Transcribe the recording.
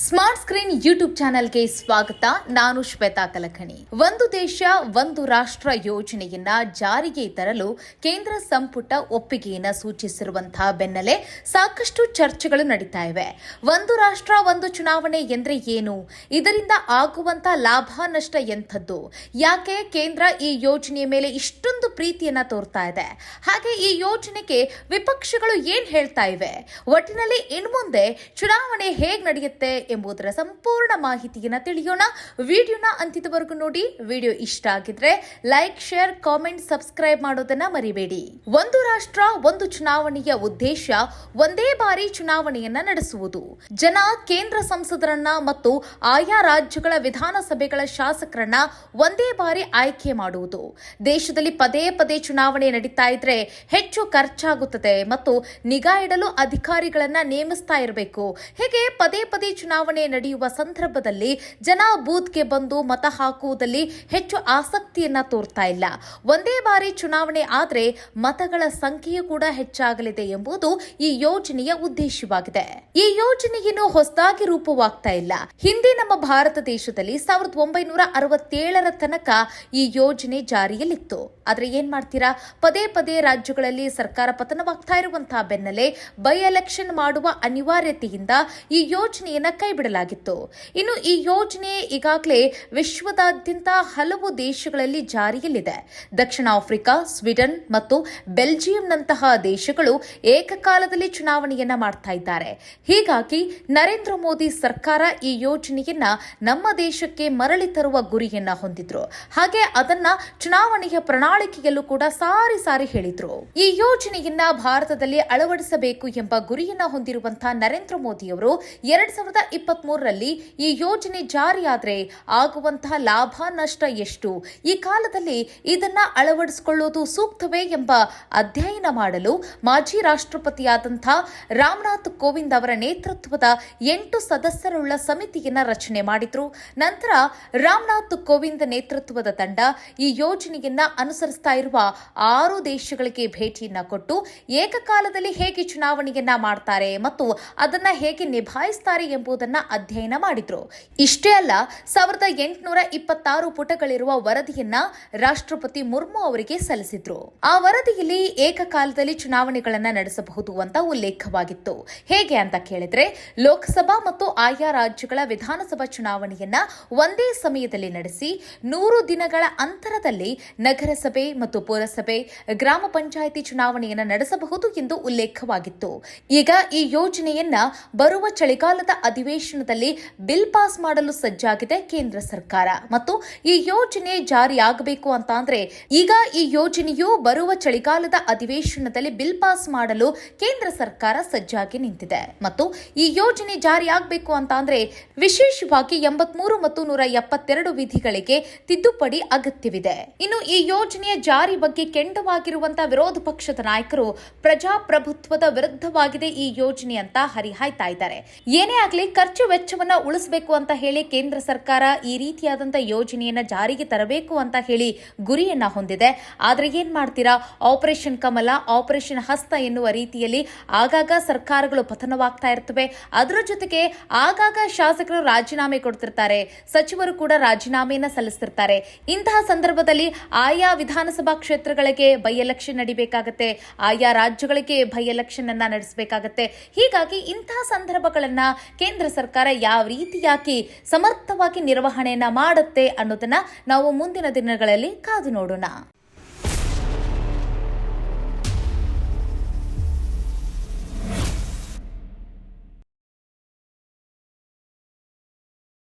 Smart screen YouTube ಚಾನೆಲ್ಗೆ ಸ್ವಾಗತ. ನಾನು ಶ್ವೇತಾ ಕಲಕಣಿ. ಒಂದು ದೇಶ, ಒಂದು ರಾಷ್ಟ್ರ ಯೋಜನೆಯನ್ನ ಜಾರಿಗೆ ತರಲು ಕೇಂದ್ರ ಸಂಪುಟ ಒಪ್ಪಿಗೆಯನ್ನ ಸೂಚಿಸಿರುವಂತಹ ಬೆನ್ನಲ್ಲೇ ಸಾಕಷ್ಟು ಚರ್ಚೆಗಳು ನಡೀತಾ ಇವೆ. ಒಂದು ರಾಷ್ಟ್ರ, ಒಂದು ಚುನಾವಣೆ ಎಂದರೆ ಏನು? ಇದರಿಂದ ಆಗುವಂತ ಲಾಭ, ನಷ್ಟ ಎಂಥದ್ದು? ಯಾಕೆ ಕೇಂದ್ರ ಈ ಯೋಜನೆಯ ಮೇಲೆ ಇಷ್ಟೊಂದು ಪ್ರೀತಿಯನ್ನ ತೋರ್ತಾ ಇದೆ? ಹಾಗೆ ಈ ಯೋಜನೆಗೆ ವಿಪಕ್ಷಗಳು ಏನ್ ಹೇಳ್ತಾ ಇವೆ? ಒಟ್ಟಿನಲ್ಲಿ ಇನ್ಮುಂದೆ ಚುನಾವಣೆ ಹೇಗೆ ನಡೆಯುತ್ತೆ? ಎಂಬುದರ ಸಂಪೂರ್ಣ ಮಾಹಿತಿಯನ್ನು ತಿಳಿಯೋಣ. ವಿಡಿಯೋನ ಅಂತ್ಯದವರೆಗೂ ನೋಡಿ. ವಿಡಿಯೋ ಇಷ್ಟ ಆಗಿದ್ರೆ ಲೈಕ್, ಶೇರ್, ಕಾಮೆಂಟ್, ಸಬ್ಸ್ಕ್ರೈಬ್ ಮಾಡೋದನ್ನ ಮರಿಬೇಡಿ. ಒಂದು ರಾಷ್ಟ್ರ, ಒಂದು ಚುನಾವಣೆಯ ಉದ್ದೇಶ ಒಂದೇ ಬಾರಿ ಚುನಾವಣೆಯನ್ನ ನಡೆಸುವುದು. ಜನ ಕೇಂದ್ರ ಸಂಸದರನ್ನ ಮತ್ತು ಆಯಾ ರಾಜ್ಯಗಳ ವಿಧಾನಸಭೆಗಳ ಶಾಸಕರನ್ನ ಒಂದೇ ಬಾರಿ ಆಯ್ಕೆ ಮಾಡುವುದು. ದೇಶದಲ್ಲಿ ಪದೇ ಪದೇ ಚುನಾವಣೆ ನಡೀತಾ ಇದ್ರೆ ಹೆಚ್ಚು ಖರ್ಚಾಗುತ್ತದೆ ಮತ್ತು ನಿಗಾ ಇಡಲು ಅಧಿಕಾರಿಗಳನ್ನ ನೇಮಿಸ್ತಾ ಇರಬೇಕು. ಹೇಗೆ ಪದೇ ಪದೇ ಚುನಾವಣೆ ನಡೆಯುವ ಸಂದರ್ಭದಲ್ಲಿ ಜನ ಬೂತ್ಗೆ ಬಂದು ಮತ ಹಾಕುವುದಲ್ಲಿ ಹೆಚ್ಚು ಆಸಕ್ತಿಯನ್ನ ತೋರ್ತಾ ಇಲ್ಲ. ಒಂದೇ ಬಾರಿ ಚುನಾವಣೆ ಆದ್ರೆ ಮತಗಳ ಸಂಖ್ಯೆಯೂ ಕೂಡ ಹೆಚ್ಚಾಗಲಿದೆ ಎಂಬುದು ಈ ಯೋಜನೆಯ ಉದ್ದೇಶವಾಗಿದೆ. ಈ ಯೋಜನೆಯನ್ನು ಹೊಸದಾಗಿ ರೂಪವಾಗ್ತಾ ಇಲ್ಲ. ಹಿಂದೆ ನಮ್ಮ ಭಾರತ ದೇಶದಲ್ಲಿ ಸಾವಿರದ ಒಂಬೈನೂರ ಅರವತ್ತೇಳರ ತನಕ ಈ ಯೋಜನೆ ಜಾರಿಯಲ್ಲಿತ್ತು. ಆದ್ರೆ ಏನ್ ಮಾಡ್ತೀರಾ? ಪದೇ ಪದೇ ರಾಜ್ಯಗಳಲ್ಲಿ ಸರ್ಕಾರ ಪತನವಾಗ್ತಾ ಇರುವಂತಹ ಬೆನ್ನಲ್ಲೇ ಬೈ ಎಲೆಕ್ಷನ್ ಮಾಡುವ ಅನಿವಾರ್ಯತೆಯಿಂದ ಈ ಯೋಜನೆಯನ್ನ ಕೈಬಿಡಲಾಗಿತ್ತು ಇನ್ನು ಈ ಯೋಜನೆ ಈಗಾಗಲೇ ವಿಶ್ವದಾದ್ಯಂತ ಹಲವು ದೇಶಗಳಲ್ಲಿ ಜಾರಿಯಲ್ಲಿದೆ. ದಕ್ಷಿಣ ಆಫ್ರಿಕಾ, ಸ್ವೀಡನ್ ಮತ್ತು ಬೆಲ್ಜಿಯಂನಂತಹ ದೇಶಗಳು ಏಕಕಾಲದಲ್ಲಿ ಚುನಾವಣೆಯನ್ನ ಮಾಡ್ತಾ ಇದ್ದಾರೆ. ಹೀಗಾಗಿ ನರೇಂದ್ರ ಮೋದಿ ಸರ್ಕಾರ ಈ ಯೋಜನೆಯನ್ನ ನಮ್ಮ ದೇಶಕ್ಕೆ ಮರಳಿ ತರುವ ಗುರಿಯನ್ನ ಹೊಂದಿದ್ರು. ಹಾಗೆ ಅದನ್ನ ಚುನಾವಣೆಯ ಪ್ರಣಾಳಿಕೆಯಲ್ಲೂ ಕೂಡ ಸಾರಿ ಸಾರಿ ಹೇಳಿದ್ರು. ಈ ಯೋಜನೆಯನ್ನ ಭಾರತದಲ್ಲಿ ಅಳವಡಿಸಬೇಕು ಎಂಬ ಗುರಿಯನ್ನ ಹೊಂದಿರುವಂತಹ ನರೇಂದ್ರ ಮೋದಿಯವರು ಎರಡ್ ಸಾವಿರದ ಇಪ್ಪತ್ತ್ ಮೂರರಲ್ಲಿ ಈ ಯೋಜನೆ ಜಾರಿಯಾದರೆ ಆಗುವಂತಹ ಲಾಭ, ನಷ್ಟ ಎಷ್ಟು? ಈ ಕಾಲದಲ್ಲಿ ಇದನ್ನ ಅಳವಡಿಸಿಕೊಳ್ಳುವುದು ಸೂಕ್ತವೇ ಎಂಬ ಅಧ್ಯಯನ ಮಾಡಲು ಮಾಜಿ ರಾಷ್ಟ್ರಪತಿಯಾದಂಥ ರಾಮನಾಥ್ ಕೋವಿಂದ್ ಅವರ ನೇತೃತ್ವದ ಎಂಟು ಸದಸ್ಯರುಳ್ಳ ಸಮಿತಿಯನ್ನ ರಚನೆ ಮಾಡಿದ್ರು. ನಂತರ ರಾಮನಾಥ್ ಕೋವಿಂದ್ ನೇತೃತ್ವದ ತಂಡ ಈ ಯೋಜನೆಯನ್ನ ಅನುಸರಿಸ್ತಾ ಇರುವ ಆರು ದೇಶಗಳಿಗೆ ಭೇಟಿಯನ್ನ ಕೊಟ್ಟು ಏಕಕಾಲದಲ್ಲಿ ಹೇಗೆ ಚುನಾವಣೆಯನ್ನ ಮಾಡ್ತಾರೆ ಮತ್ತು ಅದನ್ನ ಹೇಗೆ ನಿಭಾಯಿಸ್ತಾರೆ ಎಂಬುದನ್ನ ಅಧ್ಯಯನ ಮಾಡಿದ್ರು. ಇಷ್ಟೇ ಅಲ್ಲ, ಸಾವಿರದ ಎಂಟುನೂರ ಇಪ್ಪತ್ತಾರು ಪುಟಗಳಿರುವ ವರದಿಯನ್ನ ರಾಷ್ಟ್ರಪತಿ ಮುರ್ಮು ಅವರಿಗೆ ಸಲ್ಲಿಸಿದ್ರು. ಆ ವರದಿಯಲ್ಲಿ ಏಕಕಾಲದಲ್ಲಿ ಚುನಾವಣೆಗಳನ್ನ ನಡೆಸಬಹುದು ಅಂತ ಉಲ್ಲೇಖವಾಗಿತ್ತು. ಹೇಗೆ ಅಂತ ಕೇಳಿದ್ರೆ, ಲೋಕಸಭಾ ಮತ್ತು ಆಯಾ ರಾಜ್ಯಗಳ ವಿಧಾನಸಭಾ ಚುನಾವಣೆಯನ್ನ ಒಂದೇ ಸಮಯದಲ್ಲಿ ನಡೆಸಿ, ನೂರು ದಿನಗಳ ಅಂತರದಲ್ಲಿ ನಗರಸಭೆ ಮತ್ತು ಪುರಸಭೆ, ಗ್ರಾಮ ಪಂಚಾಯಿತಿ ಚುನಾವಣೆಯನ್ನ ನಡೆಸಬಹುದು ಎಂದು ಉಲ್ಲೇಖವಾಗಿತ್ತು. ಈಗ ಈ ಯೋಜನೆಯನ್ನ ಬರುವ ಚಳಿಗಾಲದ ಅಧಿವೇಶನದಲ್ಲಿ ಬಿಲ್ ಪಾಸ್ ಮಾಡಲು ಸಜ್ಜಾಗಿದೆ ಕೇಂದ್ರ ಸರ್ಕಾರ. ಮತ್ತು ಈ ಯೋಜನೆ ಜಾರಿಯಾಗಬೇಕು ಅಂತ ಅಂದ್ರೆ ಈಗ ಈ ಯೋಜನೆಯು ಬರುವ ಚಳಿಗಾಲದ ಅಧಿವೇಶನದಲ್ಲಿ ಬಿಲ್ ಪಾಸ್ ಮಾಡಲು ಕೇಂದ್ರ ಸರ್ಕಾರ ಸಜ್ಜಾಗಿ ನಿಂತಿದೆ. ಮತ್ತು ಈ ಯೋಜನೆ ಜಾರಿಯಾಗಬೇಕು ಅಂತ ಅಂದ್ರೆ ವಿಶೇಷವಾಗಿ ಎಂಬತ್ಮೂರು ಮತ್ತು ನೂರ ಎಪ್ಪತ್ತೆರಡು ವಿಧಿಗಳಿಗೆ ತಿದ್ದುಪಡಿ ಅಗತ್ಯವಿದೆ. ಇನ್ನು ಈ ಯೋಜನೆಯ ಜಾರಿ ಬಗ್ಗೆ ಕೆಂಡವಾಗಿರುವಂತಹ ವಿರೋಧ ಪಕ್ಷದ ನಾಯಕರು ಪ್ರಜಾಪ್ರಭುತ್ವದ ವಿರುದ್ಧವಾಗಿದೆ ಈ ಯೋಜನೆ ಅಂತ ಹರಿಹಾಯ್ತಾ ಇದ್ದಾರೆ. ಏನೇ ಆಗಲಿ ಖರ್ಚು ವೆಚ್ಚವನ್ನ ಉಳಿಸಬೇಕು ಅಂತ ಹೇಳಿ ಕೇಂದ್ರ ಸರ್ಕಾರ ಈ ರೀತಿಯಾದಂತಹ ಯೋಜನೆಯನ್ನ ಜಾರಿಗೆ ತರಬೇಕು ಅಂತ ಹೇಳಿ ಗುರಿಯನ್ನ ಹೊಂದಿದೆ. ಆದ್ರೆ ಏನ್ ಮಾಡ್ತೀರಾ? ಆಪರೇಷನ್ ಕಮಲ, ಆಪರೇಷನ್ ಹಸ್ತ ಎನ್ನುವ ರೀತಿಯಲ್ಲಿ ಆಗಾಗ ಸರ್ಕಾರಗಳು ಪತನವಾಗ್ತಾ ಇರ್ತವೆ. ಅದರ ಜೊತೆಗೆ ಆಗಾಗ ಶಾಸಕರು ರಾಜೀನಾಮೆ ಕೊಡ್ತಿರ್ತಾರೆ. ಸಚಿವರು ಕೂಡ ರಾಜೀನಾಮೆಯನ್ನ ಸಲ್ಲಿಸ್ತಿರ್ತಾರೆ. ಇಂತಹ ಸಂದರ್ಭದಲ್ಲಿ ಆಯಾ ವಿಧಾನಸಭಾ ಕ್ಷೇತ್ರಗಳಿಗೆ ಬೈ ಎಲೆಕ್ಷನ್ ನಡಿಬೇಕಾಗತ್ತೆ. ಆಯಾ ರಾಜ್ಯಗಳಿಗೆ ಬೈ ಎಲೆಕ್ಷನ್ ಅನ್ನ ನಡೆಸಬೇಕಾಗತ್ತೆ. ಹೀಗಾಗಿ ಇಂತಹ ಸಂದರ್ಭಗಳನ್ನ ಕೇಂದ್ರ ಸರ್ಕಾರ ಯಾವ ರೀತಿಯಾಗಿ ಸಮರ್ಥವಾಗಿ ನಿರ್ವಹಣೆಯನ್ನ ಮಾಡುತ್ತೆ ಅನ್ನೋದನ್ನ ನಾವು ಮುಂದಿನ ದಿನಗಳಲ್ಲಿ ಕಾದು ನೋಡೋಣ.